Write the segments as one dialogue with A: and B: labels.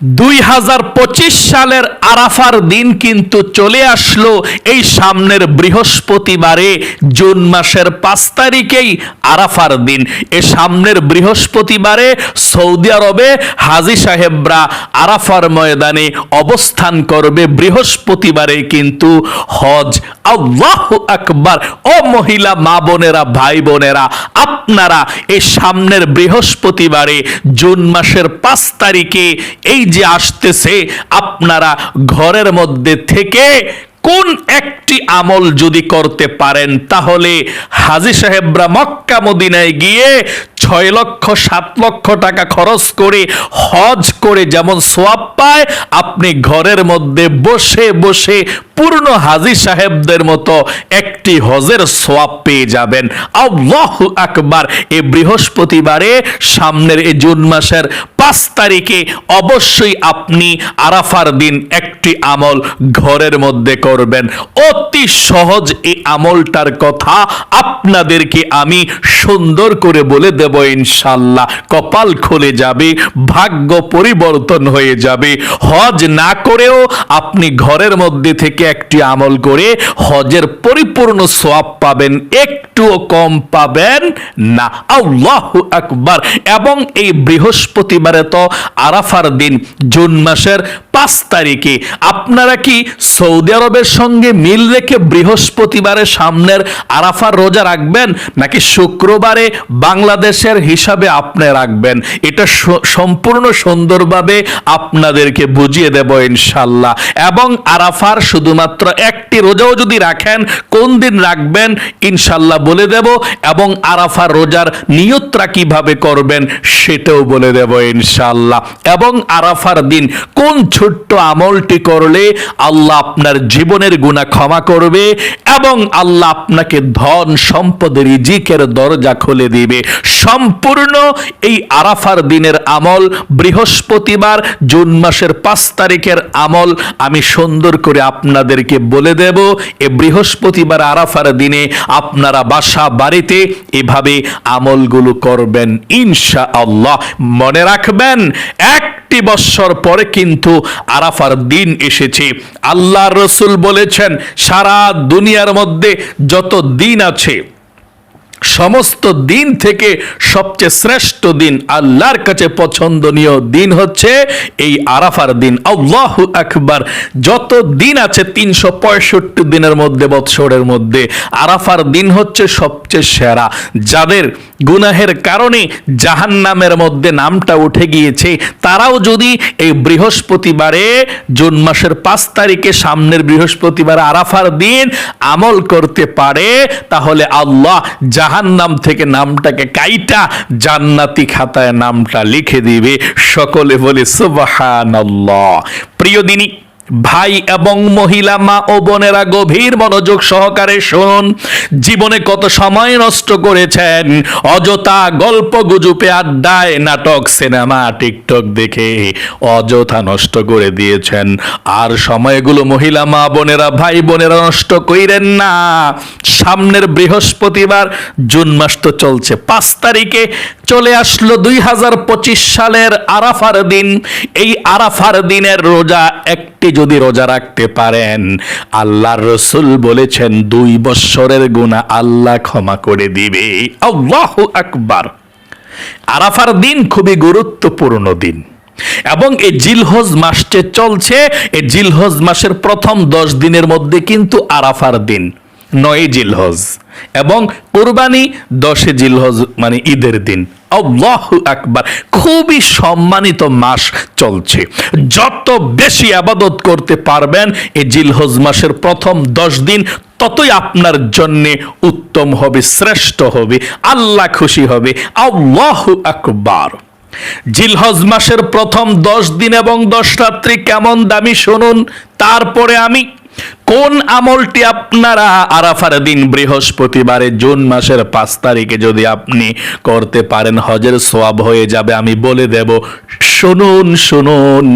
A: দুই হাজার পঁচিশ সালের আরাফার দিন কিন্তু চলে আসলো এই সামনের বৃহস্পতিবারে, জুন মাসের পাঁচ তারিখেই আরাফার দিন। এ সামনের বৃহস্পতিবারে সৌদি আরবে হাজি সাহেবরা আরাফার ময়দানে অবস্থান করবে। বৃহস্পতিবারে কিন্তু হজ। আল্লাহ আকবার! ও মহিলা, মা বোনেরা, ভাই বোনেরা, আপনারা এই সামনের বৃহস্পতিবারে, জুন মাসের পাঁচ তারিখে এই যে আসতেছে, আপনারা ঘরের মধ্যে থেকে কোন একটি আমল যদি করতে পারেন, তাহলে হাজি সাহেবরা মক্কা মদিনায় গিয়ে ছয় লক্ষ, সাত লক্ষ টাকা খরচ করে হজ করে যেমন সোয়াব পায়, আপনি ঘরের মধ্যে বসে বসে পূর্ণ হাজি সাহেবদের মতো একটি হজের সোয়াব পেয়ে যাবেন। আল্লাহ আকবার। এ বৃহস্পতিবারে সামনের এই জুন মাসের পাঁচ তারিখে অবশ্যই আপনি আরাফার দিন একটি আমল ঘরের মধ্যে করবেন। অতি সহজ এই আমলটার কথা আপনাদেরকে আমি সুন্দর করে বলে দেব ইনশাল্লাহ কপাল খুলে যাবে, ভাগ্য পরিবর্তন হয়ে যাবে। হজ না করেও আপনি ঘরের মধ্যে থেকে একটি আমল করে হজের পরিপূর্ণ সোয়াব পাবেন, একটুও কম পাবেন না। আল্লাহ এবং এই বৃহস্পতিবারে তো আরাফার দিন, জুন মাসের পাঁচ তারিখে। আপনারা কি সৌদি আরবের সঙ্গে মিল রেখে বৃহস্পতিবারে সামনের আরাফার রোজা রাখবেন, নাকি শুক্রবারে বাংলাদেশের হিসাবে আপনি রাখবেন? এটা সম্পূর্ণ সুন্দরভাবে আপনাদেরকে বুঝিয়ে দেব ইনশাল্লাহ এবং আরাফার শুধুমাত্র একটি রোজাও যদি রাখেন, কোন দিন রাখবেন? ইনশাল্লাহ বলে দেব। এবং আরাফার রোজার নিয়তরা কীভাবে করবেন, সেটাও বলে দেব ইনশাল্লাহ এবং আরাফার দিন কোন ছোট্ট আমলটি করলে আল্লাহ আপনার জীবনের গুণা ক্ষমা করবে এবং আল্লাহ আপনাকে ধন সম্পদের রিজিকের দরজা খুলে দিবে। সম্পূর্ণ এই আরাফার দিনের আমল বৃহস্পতিবার জুন মাসের পাঁচ তারিখের আমল। আমি সুন্দর করে আপনাদেরকে বলে দেব, এ বৃহস্পতিবার আরাফার দিনে আপনারা বাসা বাড়িতে এভাবে আমলগুলো করবেন ইনশা আল্লাহ মনে রাখবেন, একটি বৎসর পরে কিন্তু আরাফার দিন এসেছে। আল্লাহ রসুল বলেছেন, সারা দুনিয়ার মধ্যে যত দিন আছে সমস্ত দিন থেকে সবচেয়ে শ্রেষ্ঠ দিন আল্লাহর কাছে পছন্দনীয় দিন হচ্ছে এই আরাফার দিন। আল্লাহ আকবার। যত দিন আছে তিনশো পঁয়ষট্টি দিনের মধ্যে, বৎসরের মধ্যে। আরাফার দিন হচ্ছে সবচেয়ে সেরা। যাদের গুনাহের কারণে জাহান্নামের মধ্যে নামটা উঠে গিয়েছে, তারাও যদি এই বৃহস্পতিবারে, জুন মাসের পাঁচ তারিখে সামনের বৃহস্পতিবার আরাফার দিন আমল করতে পারে, তাহলে আল্লাহ জাহান্নাম থেকে নামটাকে কাইটা জান্নাতি খাতায় নামটা লিখে দিবে। সকলে বলে সুবাহান প্রিয় দিনী ভাই এবং মহিলা, মা ও বোনেরা গভীর মনোযোগ সহকারে শুনুন। জীবনে কত সময় নষ্ট করেছেন? অযথা গল্প গুজুপে আড্ডায়, নাটক, সিনেমা, টিকটক দেখে অযথা নষ্ট করে দিয়েছেন। আর সময়গুলো মহিলা, মা বোনেরা, ভাই বোনেরা নষ্ট কইরেন না। সামনের বৃহস্পতিবার জুন মাস তো চলছে, পাঁচ তারিখে চলে আসলো দুই হাজার পঁচিশ সালের আরাফার দিন। এই আরাফার দিনের রোজা একটি যদি রোজা রাখতে পারেন, আল্লাহর রসুল বলেছেন, দুই বৎসরের গুণা আল্লাহ ক্ষমা করে দিবে। আল্লাহ আকবার। আরাফার দিন খুবই গুরুত্বপূর্ণ দিন। এবং এই জিলহজ মাসটি চলছে, এই জিলহজ মাসের প্রথম দশ দিনের মধ্যে কিন্তু আরাফার দিন, নয় জিলহজ। এবং কোরবানি দশে জিলহজ মানে ঈদের দিন। আল্লাহ আকবার। খুবই সম্মানিত মাস চলছে। যত বেশি আবাদত করতে পারবেন এই জিলহজ মাসের প্রথম দশ দিন ততই আপনার জন্য উত্তম হবে, শ্রেষ্ঠ হবে, আল্লাহ খুশি হবে। আল্লাহ আকবার। জিলহজ মাসের প্রথম দশ দিন এবং দশ রাত্রি কেমন দামি শুনুন। তারপরে আমি কোন আমলটি আপনারা আরাফার দিন বৃহস্পতিবারে জুন মাসের পাঁচ তারিখে যদি আপনি করতে পারেন, হজের সোয়াব হয়ে যাবে, আমি বলে দেব, শুনুন শুনুন।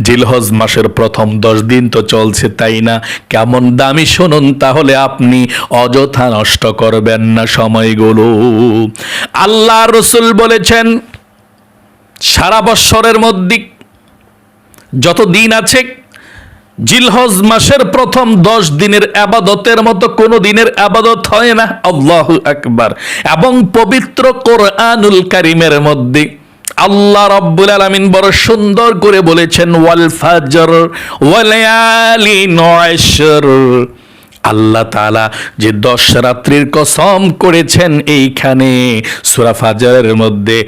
A: জিলহজ মাসের প্রথম দশ দিন তো চলছে, তাই না? কেমন দামি, শুনুন, তাহলে আপনি অযথা নষ্ট করবেন না সময়গুলো। আল্লাহ রসুল বলেছেন, সারা বৎসরের মধ্যে যত দিন আছে জিলহজ মাসের প্রথম দশ দিনের আবাদতের মতো কোনো দিনের আবাদত হয় না। আল্লাহ আকবার। এবং পবিত্র কোরআনুল কারিমের মধ্যে আল্লাহ রব্বুল আলামিন বড় সুন্দর করে বলেছেন, ওয়াল ফাজর ওয়ালায়ালি নয়শর আল্লাহ তাআলা যে দশ রাত্রির কসম করেছেন এইখানে সূরা ফাজরের মধ্যে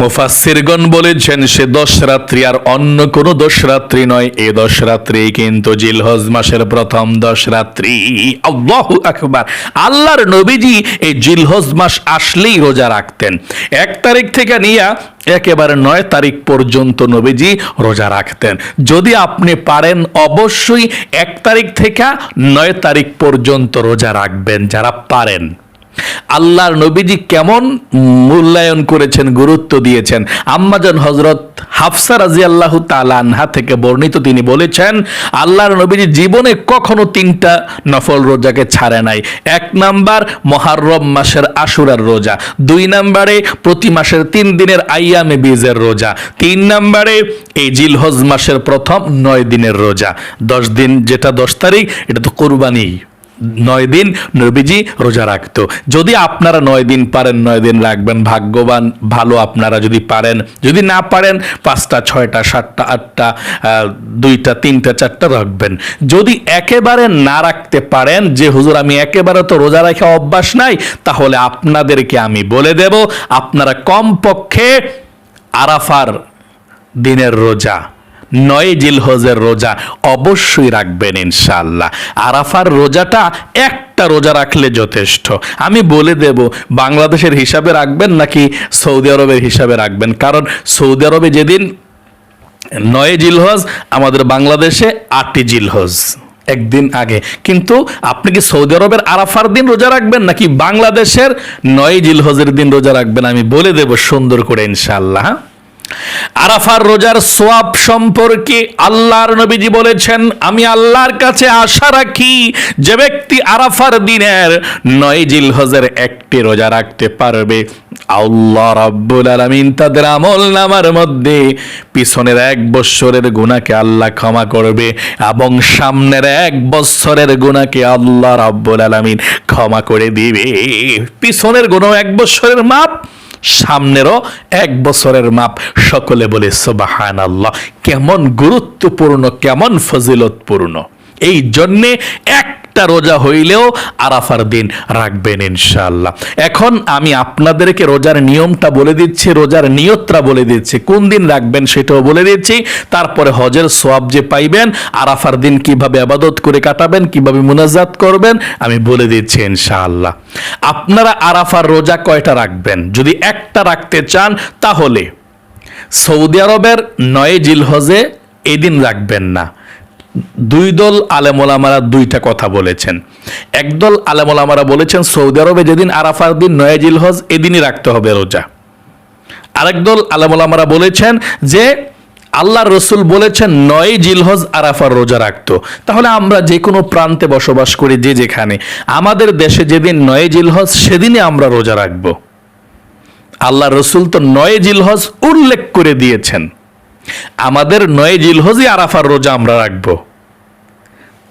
A: মুফাসসিরগণ বলেছেন, সে দশ রাত্রি আর অন্য কোনো দশ রাত্রি নয়। এ দশ রাত্রি কিন্তু জিলহজ মাসের প্রথম দশ রাত্রি আল্লাহু আকবার। আল্লাহর নবীজি এই জিলহজ মাস আসলেই রোজা রাখতেন। এক তারিখ থেকে নিয়ে একেবারে নয় তারিখ পর্যন্ত নবীজি রোজা রাখতেন। যদি আপনি পারেন, অবশ্যই এক তারিখ থেকে নয় তারিখ পর্যন্ত রোজা রাখবেন, যারা পারেন। আল্লাহর নবীজি কেমন মূল্যায়ন করেছেন, গুরুত্ব দিয়েছেন। আম্মাজান হজরত হাফসা রাজি আল্লাহ আনহা থেকে বর্ণিত তিনি বলেছেন, আল্লাহর নবীজি জীবনে কখনো তিনটা নফল রোজাকে ছাড়ে নাই। এক নাম্বার মহারম মাসের আশুরার রোজা, দুই নাম্বারে প্রতি মাসের তিন দিনের আইয়ামে বীজের রোজা, তিন নাম্বারে এই জিলহজ মাসের প্রথম নয় দিনের রোজা। দশ দিন যেটা দশ তারিখ, এটা তো কোরবানি। নয় দিন নবীজি রোজা রাখতো। যদি আপনারা নয় দিন পারেন, নয় দিন রাখবেন, ভাগ্যবান, ভালো আপনারা যদি পারেন। যদি না পারেন, পাঁচটা, ছয়টা, সাতটা, আটটা দুইটা, তিনটা, চারটা রাখবেন। যদি একেবারে না রাখতে পারেন, যে হুজুর আমি একেবারে তো রোজা রাখা অভ্যাস নাই, তাহলে আপনাদেরকে আমি বলে দেব, আপনারা কমপক্ষে আরাফার দিনের রোজা নয় জিলহজের রোজা অবশ্যই রাখবেন ইনশাল্লাহ আরাফার রোজাটা একটা রোজা রাখলে যথেষ্ট। আমি বলে দেব, বাংলাদেশের হিসাবে রাখবেন নাকি সৌদি আরবের হিসাবে রাখবেন? কারণ সৌদি আরবে যেদিন নয় জিলহজ, আমাদের বাংলাদেশে আটই জিলহজ, একদিন আগে। কিন্তু আপনি কি সৌদি আরবের আরাফার দিন রোজা রাখবেন নাকি বাংলাদেশের নয় জিলহজের দিন রোজা রাখবেন? আমি বলে দেব সুন্দর করে ইনশাআল্লাহ হ্যাঁ? আরাফার রোজার সোয়াব সম্পর্কে আল্লাহর নবীজি বলেছেন, আমি আল্লাহর কাছে আশা রাখি যে ব্যক্তি আরাফার দিনের নয় জিলহজের একটি রোজা রাখতে পারবে। আল্লাহ রাব্বুল আলামিন তাদের আমল নামার মধ্যে পিছনের এক বৎসরের গুণাকে আল্লাহ ক্ষমা করবে এবং সামনের এক বৎসরের গুণাকে আল্লাহ রাব্বুল আলামিন ক্ষমা করে দিবে। পিছনের গুণ এক বৎসরের মাপ সামনেরও এক বছরের মাপ। সকলে বলে সোবাহান আল্লাহ কেমন গুরুত্বপূর্ণ কেমন ফজিলতপূর্ণ। এই জন্যে একটা রোজা হইলেও আরাফার দিন রাখবেন ইনশাল্লাহ এখন আমি আপনাদেরকে রোজার নিয়মটা বলে দিচ্ছি, রোজার নিয়তটা বলে দিচ্ছি। কোন দিন রাখবেন সেটাও বলে দিচ্ছি। তারপরে হজের সোয়াব যে পাইবেন, আরাফার দিন কীভাবে আবাদত করে কাটাবেন, কীভাবে মুনাজাত করবেন, আমি বলে দিচ্ছি ইনশাআল্লাহ। আপনারা আরাফার রোজা কয়টা রাখবেন? যদি একটা রাখতে চান, তাহলে সৌদি আরবের নয় জিলহজে এদিন রাখবেন না। দুই দল আলেমোলামারা দুইটা কথা বলেছেন। একদল আলেমোলামারা বলেছেন, সৌদি আরবে যেদিন আরাফার দিন, নয় জিলহজ, এদিনই রাখতে হবে রোজা। আরেক দল আলেমোলামারা বলেছেন যে আল্লাহ রসুল বলেছেন, নয় জিলহজ আরাফার রোজা রাখতো। তাহলে আমরা যে কোনো প্রান্তে বসবাস করি যে যেখানে। আমাদের দেশে যেদিন নয় জিলহজ, সেদিনই আমরা রোজা রাখব। আল্লাহ রসুল তো নয় জিলহজ উল্লেখ করে দিয়েছেন। আমাদের নয় জিলহজই আরাফার রোজা আমরা রাখব।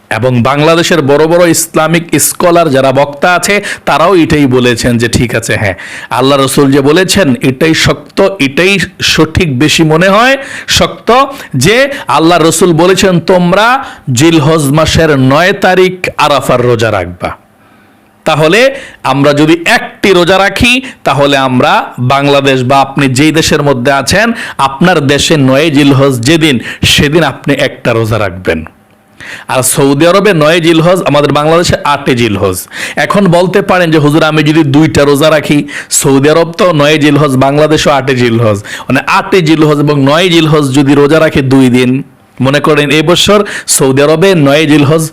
A: এবং বাংলাদেশের বড় বড় ইসলামিক স্কলার যারা বক্তা আছে, তারাও এটাই বলেছেন যে ঠিক আছে হ্যাঁ। আল্লাহ রসুল যে বলেছেন, এটাই শক্ত, এটাই সঠিক বেশি মনে হয়, শক্ত যে আল্লাহ রসুল বলেছেন, তোমরা জিলহজ মাসের নয় তারিখ আরাফার রোজা রাখবা। তাহলে আমরা যদি একটি রোজা রাখি, তাহলে আমরা বাংলাদেশ বা আপনি যেই দেশের মধ্যে আছেন, আপনার দেশে নয় জিলহজ যেদিন, সেদিন আপনি একটা রোজা রাখবেন। আর সৌদি আরবে নয় জিলহজ, আমাদের বাংলাদেশে আটে জিলহজ। এখন বলতে পারেন যে, হুজুর, আমি যদি দুইটা রোজা রাখি, সৌদি আরব তো নয় জিলহজ, বাংলাদেশও আটে জিলহজ। মানে আটে জিলহজ এবং নয় জিলহজ যদি রোজা রাখে দুই দিন। মনে করেন এই বছর সৌদি আরবে নয় জিলহজ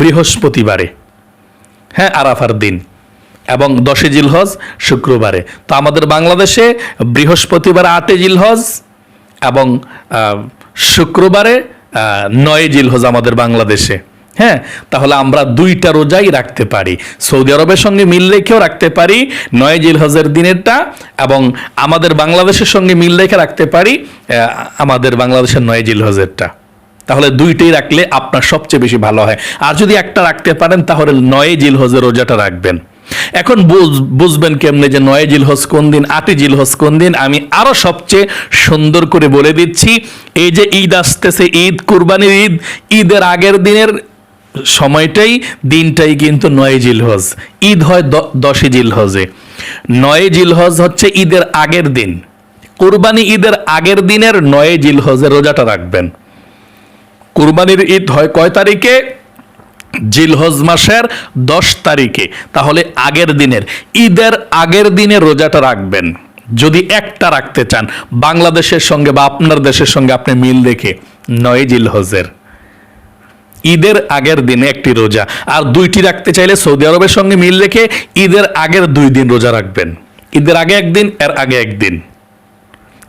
A: বৃহস্পতিবারে। হ্যাঁ আরাফার দিন এবং দশে জিলহজ শুক্রবারে। তো আমাদের বাংলাদেশে বৃহস্পতিবার আটে জিলহজ এবং শুক্রবারে নয় জিলহজ আমাদের বাংলাদেশে। হ্যাঁ তাহলে আমরা দুইটা রোজাই রাখতে পারি। সৌদি আরবের সঙ্গে মিল রেখেও রাখতে পারি নয় জিলহজের দিনেরটা এবং আমাদের বাংলাদেশের সঙ্গে মিল রেখে রাখতে পারি আমাদের বাংলাদেশের নয় জিলহজেরটা। তাহলে দুইটাই রাখলে আপনার সবচেয়ে বেশি ভালো হয়। আর যদি একটা রাখতে পারেন, তাহলে নয় জিলহজের রোজাটা রাখবেন। এখন বুঝ- বুঝবেন কেমনে যে নয় জিলহজ কোন দিন, আটই জিলহজ কোন দিন, আমি আরও সবচেয়ে সুন্দর করে বলে দিচ্ছি, এই যে ঈদ আসতেছে, ঈদ, কুরবানির ঈদ, ঈদের আগের দিনের সময়টাই, দিনটাই কিন্তু নয় জিলহজ। ঈদ হয় দশই জিলহজে। নয় জিলহজ হচ্ছে ঈদের আগের দিন। কুরবানি ঈদের আগের দিনের নয় জিলহজে রোজাটা রাখবেন। কুরবানির ঈদ হয় কয় তারিখে? জিলহজ মাসের দশ তারিখে। তাহলে আগের দিনের, ঈদের আগের দিনে রোজাটা রাখবেন। যদি একটা রাখতে চান, বাংলাদেশের সঙ্গে বা আপনার দেশের সঙ্গে আপনি মিল দেখে নয় জিলহজের। ঈদের আগের দিনে একটি রোজা, আর দুইটি রাখতে চাইলে সৌদি আরবের সঙ্গে মিল রেখে ঈদের আগের দুই দিন রোজা রাখবেন। ঈদের আগে একদিন, এর আগে একদিন।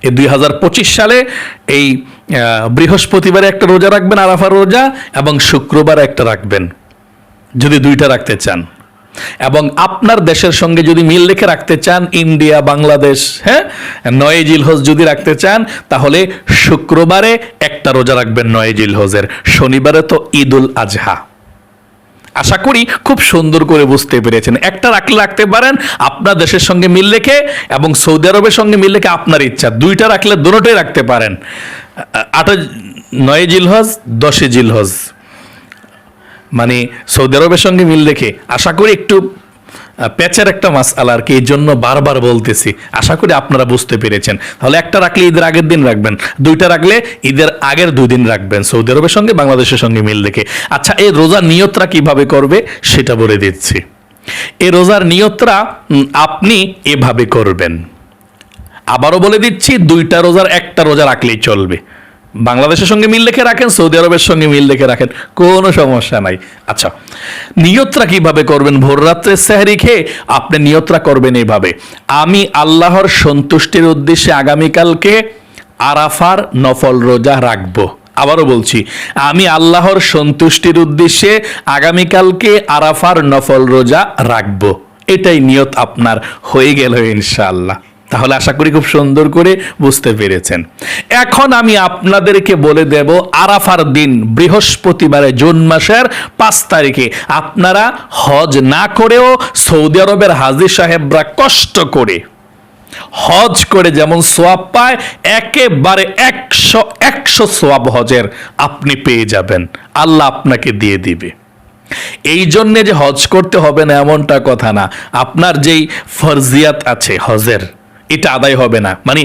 A: এই দুই হাজার পঁচিশ সালে এই বৃহস্পতিবারে একটা রোজা রাখবেন, আরাফার রোজা, এবং শুক্রবার একটা রাখবেন, যদি দুইটা রাখতে চান। এবং আপনার দেশের সঙ্গে যদি মিল রেখে রাখতে চান, ইন্ডিয়া, বাংলাদেশ হ্যাঁ নয় জিলহজ যদি রাখতে চান, তাহলে শুক্রবারে একটা রোজা রাখবেন নয় জিলহজের, শনিবারে তো ঈদুল আজহা। আশা করি খুব সুন্দর করে বুঝতে পেরেছেন। একটা রাখলে রাখতে পারেন, আপনার দেশের সঙ্গে মিল রেখে এবং সৌদি আরবের সঙ্গে মিল রেখে আপনার ইচ্ছা। দুইটা রাখলে দুটোই রাখতে পারেন। আট নয় জিলহজ দশে জিলহজ। মানে সৌদি আরবের সঙ্গে মিল রেখে আশা করি একটু প্যাচের একটা মাস আর কি, এই জন্য বারবার বলতেছি। আশা করি আপনারা বুঝতে পেরেছেন। তাহলে একটা রাখলে ঈদের আগের দিন রাখবেন, দুইটা রাখলে ঈদের আগের দুই দিন রাখবেন। সৌদি আরবের সঙ্গে বাংলাদেশের সঙ্গে মিল দেখে। আচ্ছা এই রোজার নিয়তরা কীভাবে করবে সেটা বলে দিচ্ছি। এই রোজার নিয়তরা আপনি এভাবে করবেন। আবারও বলে দিচ্ছি, দুইটা রোজার একটা রোজা রাখলেই চলবে। বাংলাদেশের সঙ্গে মিল রেখে রাখেন, সৌদি আরবের সঙ্গে মিল রেখে রাখেন, কোনো সমস্যা নাই। আচ্ছা নিয়তরা কীভাবে করবেন? ভোর রাত্রে সেহরি খেয়ে আপনি নিয়তরা করবেন এইভাবে। আমি আল্লাহর সন্তুষ্টির উদ্দেশ্যে আগামীকালকে আরাফার নফল রোজা রাখব। আবারও বলছি, আমি আল্লাহর সন্তুষ্টির উদ্দেশ্যে আগামীকালকে আরাফার নফল রোজা রাখব। এটাই নিয়ত আপনার। হয়ে গেল ইনশাআল্লাহ। তাহলে আশা করি খুব সুন্দর করে বুঝতে পেরেছেন। এখন আমি আপনাদেরকে বলে দেব আরাফার দিন বৃহস্পতিবারে জুন মাসের পাঁচ তারিখে। আপনারা হজ না করেও সৌদি আরবের হাজির সাহেবরা কষ্ট করে হজ করে যেমন সোয়াব পায়, একেবারে একশো একশো সোয়াব হজের আপনি পেয়ে যাবেন। আল্লাহ আপনাকে দিয়ে দিবে। এই জন্যে যে হজ করতে হবে না এমনটা কথা না। আপনার যেই ফরজিয়াত আছে হজের এটা আদায় হবে না। মানে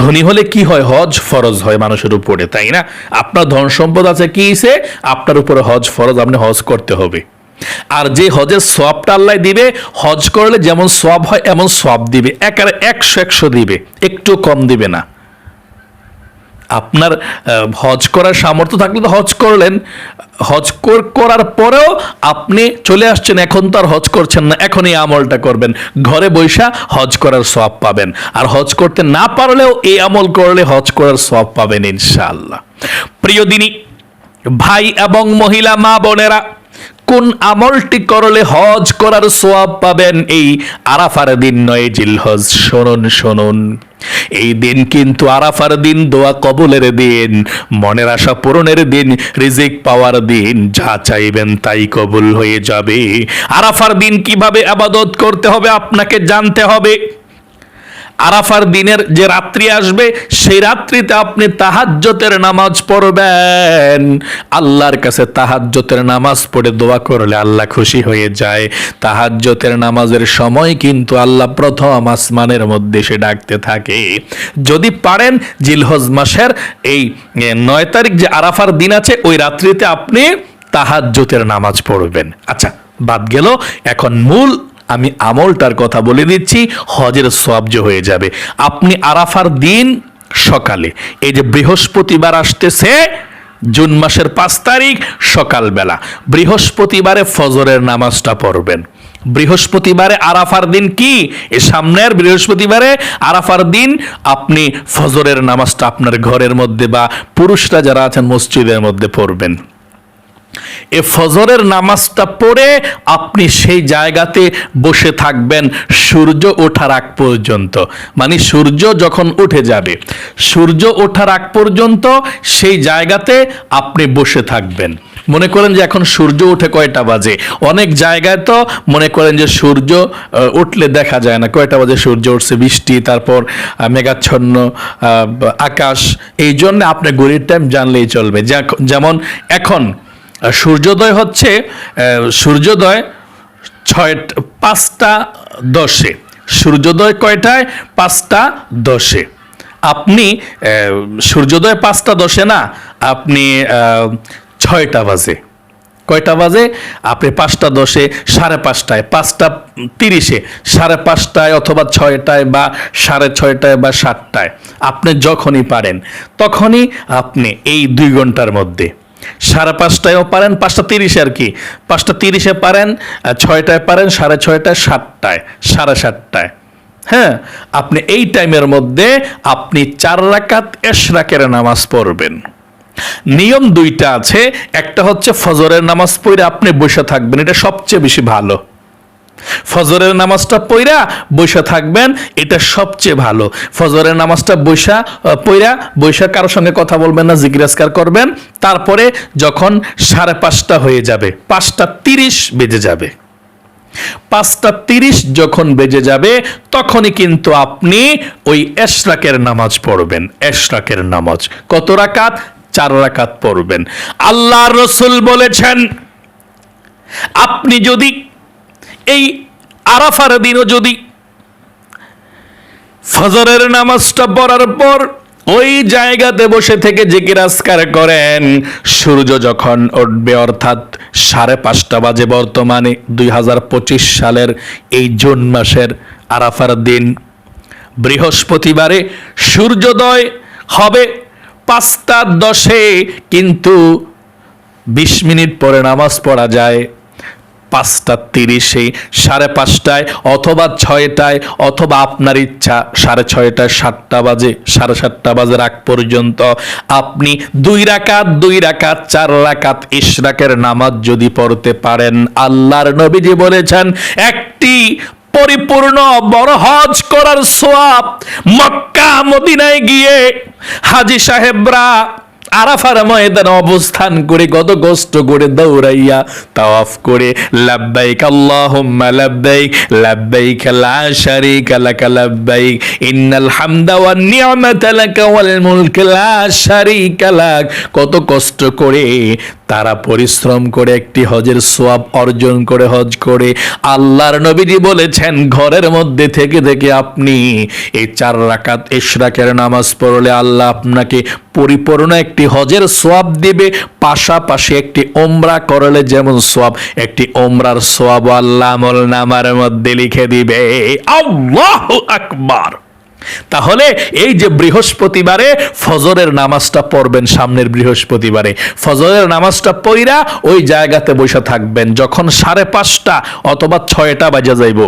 A: ধনী হলে কি হয়? হজ ফরজ হয় মানুষের উপরে, তাই না? আপনার ধন সম্পদ আছে কি সে? আপনার উপরে হজ ফরজ, আপনি হজ করতে হবে। আর যে হজের সবটা আল্লাহ দিবে, হজ করলে যেমন সব হয়, এমন সব দিবে। একেবারে একশো একশো দিবে, একটু কম দিবে না। আপনার হজ করার সামর্থ্য থাকলে তো হজ করলেন। হজ কর- করার পরেও আপনি চলে আসছেন, এখন তো আর হজ করছেন না এখন এই আমলটা করবেন। ঘরে বৈশা হজ করার সব পাবেন। আর হজ করতে না পারলেও এই আমল করলে হজ করার সব পাবেন ইনশাল্লাহ প্রিয় দিনী, ভাই এবং মহিলা, মা বোনেরা কোন আমলটি করলে হজ করার সোয়াব পাবেন? এই আরাফার দিন নয়, জিলহজ। শুনুন শুনুন। এই দিন কিন্তু আরাফার দিন, দোয়া কবলের দিন। মনের আশা পূরণের দিন, রিজিক পাওয়ার দিন। যা চাইবেন তাই কবুল হয়ে যাবে। আরাফার দিন কীভাবে আবাদত করতে হবে আপনাকে জানতে হবে। আরাফার দিনের যে রাত্রি আসবে, সেই রাত্রিতে আপনি তাহাজ্জতের নামাজ পড়বেন। আল্লাহর কাছে তাহাজ্জতের নামাজ পড়ে দোয়া করলে আল্লাহ খুশি হয়ে যায়। তাহাজ্জতের নামাজের সময় কিন্তু আল্লাহ প্রথম আসমানের মধ্যে সে ডাকতে থাকে। যদি পারেন, জিলহজ মাসের এই নয় তারিখ যে আরাফার দিন আছে, ওই রাত্রিতে আপনি তাহাজ্জতের নামাজ পড়বেন। আচ্ছা বাদ গেল। এখন মূল আমি আমলটার কথা বলে দিচ্ছি, হজের সবজ হয়ে যাবে। আপনি আরাফার দিন সকালে, এই যে বৃহস্পতিবার আসতেছে, জুন মাসের পাঁচ তারিখ সকালবেলা, বৃহস্পতিবারে ফজরের নামাজটা পড়বেন। বৃহস্পতিবারে আরাফার দিন কি? এ সামনের বৃহস্পতিবারে আরাফার দিন, আপনি ফজরের নামাজটা আপনার ঘরের মধ্যে বা পুরুষরা যারা আছেন মসজিদের মধ্যে পড়বেন। এ ফজরের নামাজটা পড়ে আপনি সেই জায়গাতে বসে থাকবেন, সূর্য ওঠার আগ পর্যন্ত। মানে সূর্য যখন উঠে যাবে, সূর্য ওঠার আগ পর্যন্ত সেই জায়গাতে আপনি বসে থাকবেন। মনে করেন যে এখন সূর্য উঠে কয়টা বাজে? অনেক জায়গায় তো মনে করেন যে সূর্য উঠলে দেখা যায় না। কয়টা বাজে সূর্য উঠছে? বৃষ্টি, তারপর মেঘাচ্ছন্ন আকাশ। এই জন্য আপনি ঘড়ির টাইম জানলেই চলবে। যেমন এখন সূর্যোদয় হচ্ছে সূর্যোদয় ছয়, পাঁচটা দশে। সূর্যোদয় কয়টায়? পাঁচটা দশে। আপনি সূর্যোদয় পাঁচটা দশে না, আপনি ছয়টা বাজে। কয়টা বাজে? আপনি পাঁচটা দশে, সাড়ে পাঁচটায়, পাঁচটা তিরিশে, সাড়ে পাঁচটায় অথবা ছয়টায় বা সাড়ে ছয়টায় বা সাতটায়। আপনি যখনই পারেন, তখনই আপনি এই দুই ঘণ্টার মধ্যে সাড়ে পাঁচটায়ও পারেন, পাঁচটা তিরিশে আর কি। পাঁচটা তিরিশে পারেন ছয়টায় পারেন, সাড়ে ছয়টায় সাতটায়, সাড়ে সাতটায়। হ্যাঁ আপনি এই টাইমের মধ্যে আপনি চার রাকাত এশরাকের নামাজ পড়বেন। নিয়ম দুইটা আছে, একটা হচ্ছে ফজরের নামাজ পড়ে আপনি বসে থাকবেন, এটা সবচেয়ে বেশি ভালো। ফজরের নামাজটা পইরা বৈশা থাকবেন, এটা সবচেয়ে ভালো। ফজরের নামাজটা বৈশা পইরা বৈশা কারোর সঙ্গে কথা বলবেন না জিজ্ঞাসকার করবেন। তারপরে যখন সাড়ে পাঁচটা হয়ে যাবে, পাঁচটা তিরিশ বেজে যাবে। পাঁচটা তিরিশ যখন বেজে যাবে, তখনই কিন্তু আপনি ওই এশরাকের নামাজ পড়বেন, এশরাকের নামাজ। কত রাকাত? চার রাকাত পড়বেন। আল্লাহ রসুল বলেছেন, আপনি যদি এই আরাফার দিনও যদি ফজরের নামাজটা পড়ার পর ওই জায়গাতে বসে থেকে জিকির আসকার করেন, সূর্য যখন উঠবে অর্থাৎ সাড়ে পাঁচটা বাজে বর্তমানে দুই হাজার পঁচিশ সালের এই জুন মাসের আরাফার দিন। বৃহস্পতিবারে সূর্যোদয় হবে পাঁচটা দশে, কিন্তু বিশ মিনিট পরে নামাজ পড়া যায়। পাঁচটা তিরিশে সাড়ে পাঁচটায় অথবা ছয়টায় অথবা আপনার ইচ্ছা, সাড়ে ছয়টায় সাতটা বাজে, সাড়ে সাতটা বাজে আগ পর্যন্ত আপনি দুই রাকাত দুই রাকাত, চার রাকাত ইশরাকের নামাজ যদি পড়তে পারেন। আল্লাহর নবীজি বলেছেন, একটি পরিপূর্ণ বড় হজ করার সোয়াব মক্কা, মদিনায় গিয়ে হাজি সাহেবরা আরাফার ময়দানে অবস্থান করে কত কষ্ট করে দৌড়াইয়া তাওয়াফ করে, লাব্বাইক আল্লাহুম্মা লাব্বাইক লাব্বাইক লা শারীকা লাকা, লাব্বাইক, ইন্নাল হামদা ওয়ান নি'মাতা লাকা ওয়াল মুলক, লা শারীকা লাক। কত কষ্ট করে তারা পরিশ্রম করে একটি হজের সোয়াব অর্জন করে হজ করে। আল্লাহর নবীজি বলেছেন, ঘরের মধ্যে থেকে থেকে আপনি এই চার রাকাত এশরাকের নামাজ পড়লে আল্লাহ আপনাকে পরিপূর্ণ একটি হজের সোয়াব দিবে। পাশাপাশি একটি ওমরা করলে যেমন সোয়াব, একটি ওমরার সোয়াব আল্লাহ আমল নামার মধ্যে লিখে দিবে। আল্লাহ আকবার। তাহলে এই যে বৃহস্পতিবারে ফজরের নামাজটা পড়বেন সামনের বৃহস্পতিবারে, ফজরের নামাজটা পইরা ওই জায়গাতে বসে থাকবেন, যখন সাড়ে পাঁচটা অথবা ছয়টা বাজে যাইব।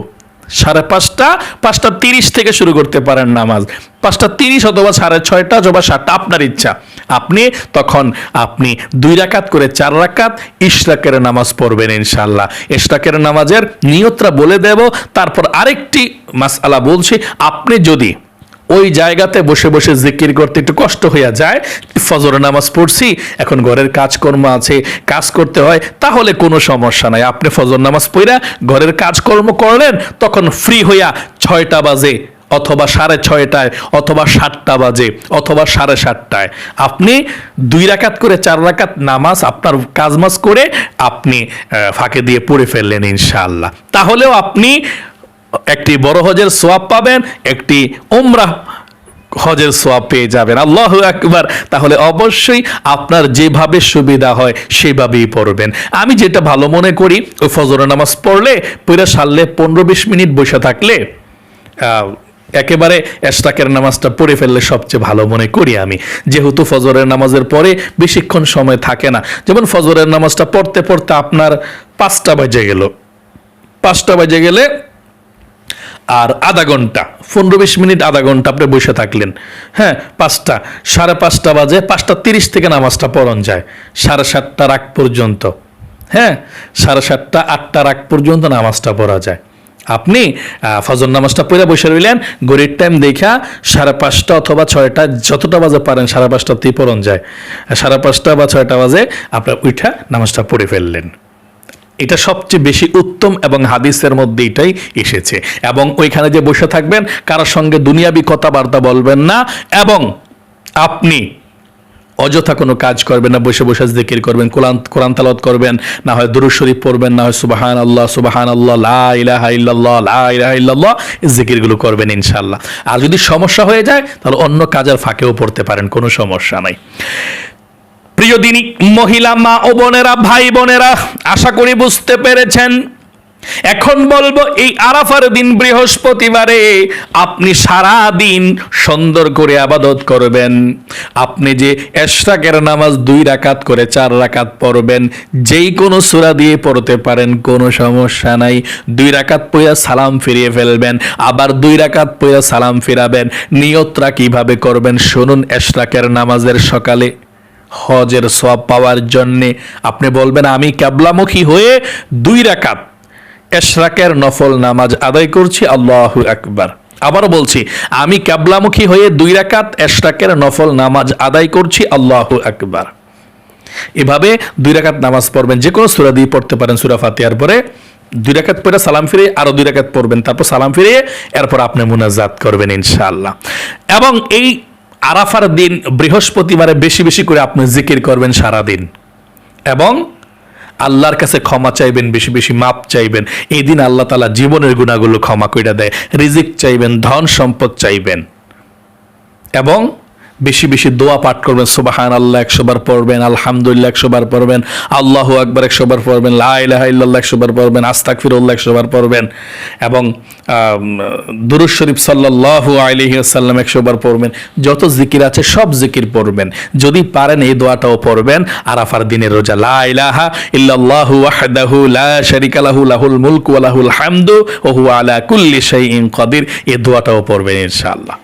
A: সাড়ে পাঁচটা পাঁচটা তিরিশ থেকে শুরু করতে পারেন নামাজ। পাঁচটা তিরিশ অথবা সাড়ে ছয়টা অথবা সাতটা, আপনার ইচ্ছা। আপনি, তখন আপনি দুই রাকাত করে চার রাকাত ইশরাকের নামাজ পড়বেন ইনশাল্লাহ ইশরাকের নামাজের নিয়তরা বলে দেব, তারপর আরেকটি মাসআলা বলছি, আপনি যদি ওই জায়গাতে বসে বসে জিকির করতে একটু কষ্ট হইয়া যায় ফজর নামাজ পড়ছি, এখন ঘরের কাজকর্ম আছে, কাজ করতে হয়, তাহলে কোনো সমস্যা নাই। আপনি ফজর নামাজ পড়া ঘরের কাজকর্ম করলেন, তখন ফ্রি হইয়া ছয়টা বাজে অথবা সাড়ে ছয়টায়, অথবা সাতটা বাজে, অথবা সাড়ে সাতটায়। আপনি দুই রাকাত করে চার রাকাত নামাজ আপনার কাজমাজ করে আপনি ফাঁকে দিয়ে পড়ে ফেললেন ইনশাআল্লাহ। তাহলেও আপনি একটি বড় হজের সোয়াব পাবেন, একটি ওমরা হজের সোয়াব পেয়ে যাবেন। আল্লাহ একবার তাহলে অবশ্যই আপনার যেভাবে সুবিধা হয় সেভাবেই পড়বেন। আমি যেটা ভালো মনে করি, ওই ফজরের নামাজ পড়লে, পড়ে সারলে পনেরো বিশ মিনিট বসে থাকলে একেবারে এশরাকের নামাজটা পড়ে ফেললে সবচেয়ে ভালো মনে করি আমি। যেহেতু ফজরের নামাজের পরে বেশিক্ষণ সময় থাকে না। যেমন ফজরের নামাজটা পড়তে পড়তে আপনার পাঁচটা বাজে গেল। পাঁচটা বাজে গেলে আর আধা ঘণ্টা, পনেরো বিশ মিনিট আধা ঘণ্টা আপনি বসে থাকলেন। হ্যাঁ পাঁচটা, সাড়ে পাঁচটা বাজে, পাঁচটা তিরিশ থেকে নামাজটা পড়ন যায়। সাড়ে সাতটার আগ পর্যন্ত। হ্যাঁ সাড়ে সাতটা, আটটার আগ পর্যন্ত নামাজটা পড়া যায়। আপনি ফজর নামাজটা পড়ে বসে রইলেন গড়ির টাইম দেখা সাড়ে পাঁচটা অথবা ছয়টা, যতটা বাজে পারেন সাড়ে পাঁচটাতেই পড়ন যায়। সাড়ে পাঁচটা বা ছয়টা বাজে আপনার উঠা নামাজটা পড়ে ফেললেন। এটা সবচেয়ে বেশি উত্তম এবং হাদিসের মধ্যে এটাই এসেছে। এবং ওইখানে যে বসে থাকবেন, কারোর সঙ্গে দুনিয়াবি কথাবার্তা বলবেন না এবং আপনি অযথা কোনো কাজ করবেন না, বসে বসে জিকির করবেন, কোরআন কোরআন তালাত করবেন, না হয় দুরুদ শরীফ পড়বেন, না হয় সুবাহান আল্লাহ সুবাহান আল্লাহ লা ইলাহা ইল্লাল্লাহ, লা ইলাহা ইল্লাল্লাহ এই জিকিরগুলো করবেন ইনশাআল্লাহ। আর যদি সমস্যা হয়ে যায়, তাহলে অন্য কাজের ফাঁকেও পড়তে পারেন, কোনো সমস্যা নাই। প্রিয় দিনী, মহিলা, মা ও বোনেরা, ভাই বোনেরা, আশা করি বুঝতে পেরেছেন। এখন বলব, এই আরাফার দিন বৃহস্পতিবারে আপনি সারা দিন সুন্দর করে আবাদত করবেন। আপনি যে এশরাকের নামাজ দুই রাকাত করে চার রাকাত পড়বেন, যেই কোনো সূরা দিয়ে পড়তে পারেন, কোনো সমস্যা নাই। দুই রাকাত পড়িয়া সালাম ফিরিয়ে ফেলবেন, আবার দুই রাকাত পড়িয়া সালাম ফিরাবেন। নিয়তরা কীভাবে করবেন, শুনুন এশরাকের নামাজের সকালে। হজের সব পাওয়ার জন্যে আপনি বলবেন, আমি ক্যাবলামুখী হয়ে দুই রাকাত এশরাকের নফল নামাজ আদায় করছি, আল্লাহু আকবার। আবারও বলছি, আমি ক্যাবলামুখী হয়ে দুই রাকাত এশরাকের নফল নামাজ আদায় করছি, আল্লাহু আকবার। এভাবে দুই রাকাত নামাজ পড়বেন, যে কোনো সুরা দিয়ে পড়তে পারেন, সুরা ফাতিহার পরে। দুই রাকাত পরে সালাম ফিরে, আরও দুই রাকাত পড়বেন, তারপর সালাম ফিরে, এরপর আপনি মুনাজাত করবেন, ইনশাআল্লাহ। এবং এই আরাফার দিন বৃহস্পতিবারে বেশি বেশি করে আপনি জিকির করবেন সারা দিন এবং আল্লাহর কাছে ক্ষমা চাইবেন, বেশি বেশি মাপ চাইবেন। এই দিন আল্লাহ তালা জীবনের গুণাগুলো ক্ষমা করে দেয়। রিজিক চাইবেন, ধন সম্পদ চাইবেন। এবং বেশি বেশি দোয়া পাঠ করবেন সুবাহান আল্লাহ একশো বার পড়বেন, আলহামদুলিল্লাহ, একশো বার পড়বেন, আল্লাহ আকবর, একশো বার পড়বেন লাহ একশো বার পড়বেন আস্তাক ফিরুল্লাহ একশো বার পড়বেন এবং দুরুজ শরীফ সাল্লাহ আলহিহাসাল্লাম একশো বার পড়বেন, যত জিকির আছে সব জিকির পড়বেন, যদি পারেন এই দোয়াটাও পড়বেন, আরাফার দিনের রোজা, লা ইলাহা ইল্লাল্লাহু ওয়াহদাহু লা লাহু, লাহুল মুলকু হামদু, ওয়া হুয়া আলা কুল্লি শাইইন কাদির, এই দোয়াটাও পড়বেন ইনশাআল্লাহ।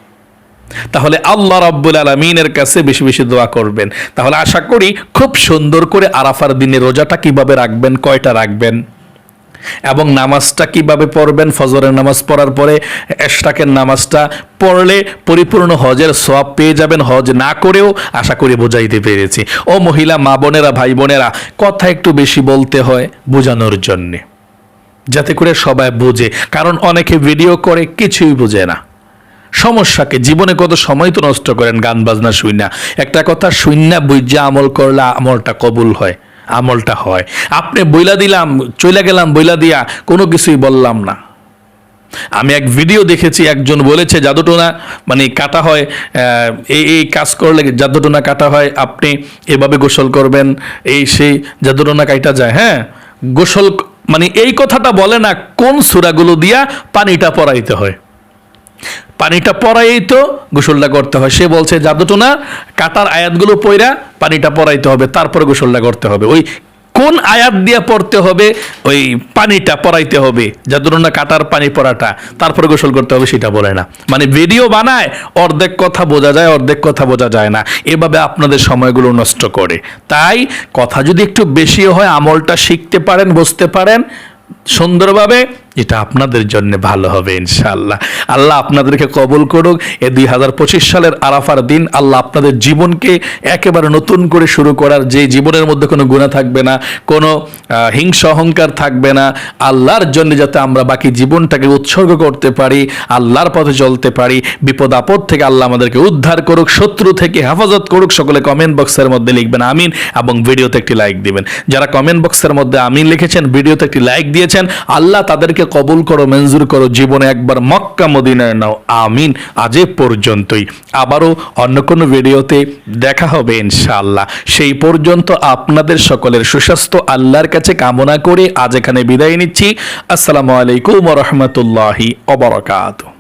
A: তাহলে আল্লাহ রাব্বুল আলমিনের কাছে বেশি বেশি দোয়া করবেন। তাহলে আশা করি খুব সুন্দর করে আরাফার দিনে রোজাটা কীভাবে রাখবেন, কয়টা রাখবেন? এবং নামাজটা কীভাবে পড়বেন? ফজরের নামাজ পড়ার পরে এশরাকের নামাজটা পড়লে পরিপূর্ণ হজের সব পেয়ে যাবেন। হজ না করেও আশা করি বোঝাইতে পেরেছি। ও মহিলা, মা বোনেরা, ভাই বোনেরা, কথা একটু বেশি বলতে হয় বোঝানোর জন্যে। যাতে করে সবাই বোঝে। কারণ অনেকে ভিডিও করে, কিছুই বোঝে না। সমস্যাকে জীবনে কত সময় তো নষ্ট করেন গান বাজনা শুই না। একটা কথা শুইনা বুঝা আমল করলে আমলটা কবুল হয়, আমলটা হয়। আপনি বইলা দিলাম চলে গেলাম, বইলা দিয়া কোনো কিছুই বললাম না। আমি এক ভিডিও দেখেছি, একজন বলেছে, জাদুটোনা মানে কাটা হয় এই এই কাজ করলে জাদুটোনা কাটা হয়, আপনি এভাবে গোসল করবেন, এই, সেই জাদুটোনা কাইটা যায়। হ্যাঁ গোসল মানে এই কথাটা বলে না, কোন সুরাগুলো দিয়া পানিটা পরাইতে হয়। পানিটা পরাই তো গোসলটা করতে হয়। সে বলছে, জাদুটোনা কাটার আয়াতগুলো পইরা পানিটা পরাইতে হবে, তারপরে গোসলটা করতে হবে। ওই কোন আয়াত দিয়ে পড়তে হবে? ওই পানিটা পরাইতে হবে। জাদুটোনা কাটার পানি পড়াটা তারপরে গোসল করতে হবে সেটা বলে না। মানে ভিডিও বানায়, অর্ধেক কথা বোঝা যায়, অর্ধেক কথা বোঝা যায় না। এভাবে আপনাদের সময়গুলো নষ্ট করে। তাই কথা যদি একটু বেশি হয়, আমলটা শিখতে পারেন, বুঝতে পারেন, সুন্দরভাবে এটা আপনাদের জন্য ভালো হবে, ইনশাআল্লাহ। আল্লাহ আপনাদেরকে কবল করুক। এ দুই হাজার পঁচিশ সালের আরাফার দিন আল্লাহ আপনাদের জীবনকে একেবারে নতুন করে শুরু করার যে জীবনের মধ্যে কোনো গুণা থাকবে না, কোনো হিংসা, অহংকার থাকবে না, আল্লাহর জন্য যাতে আমরা বাকি জীবনটাকে উৎসর্গ করতে পারি, আল্লাহর পথে চলতে পারি, বিপদ আপদ থেকে আল্লাহ আমাদেরকে উদ্ধার করুক, শত্রু থেকে হেফাজত করুক, সকলে কমেন্ট বক্সের মধ্যে লিখবেন আমিন এবং ভিডিওতে একটি লাইক দিবেন। যারা কমেন্ট বক্সের মধ্যে আমিন লিখেছেন ভিডিওতে একটি লাইক দিয়েছেন, আল্লাহ তাদেরকে কবুল করো, মঞ্জুর করো, জীবনে একবার মক্কা, মদিনায় নাও। আমিন। আজ পর্যন্তই। আবারও অন্য কোনো ভিডিওতে দেখা হবে ইনশাআল্লাহ। সেই পর্যন্ত আপনাদের সকলের সুস্বাস্থ্য, আল্লাহর কাছে কামনা করে আজ এখানে বিদায় নিচ্ছি। আসসালামু আলাইকুম রহমতুল্লাহি অবরকাত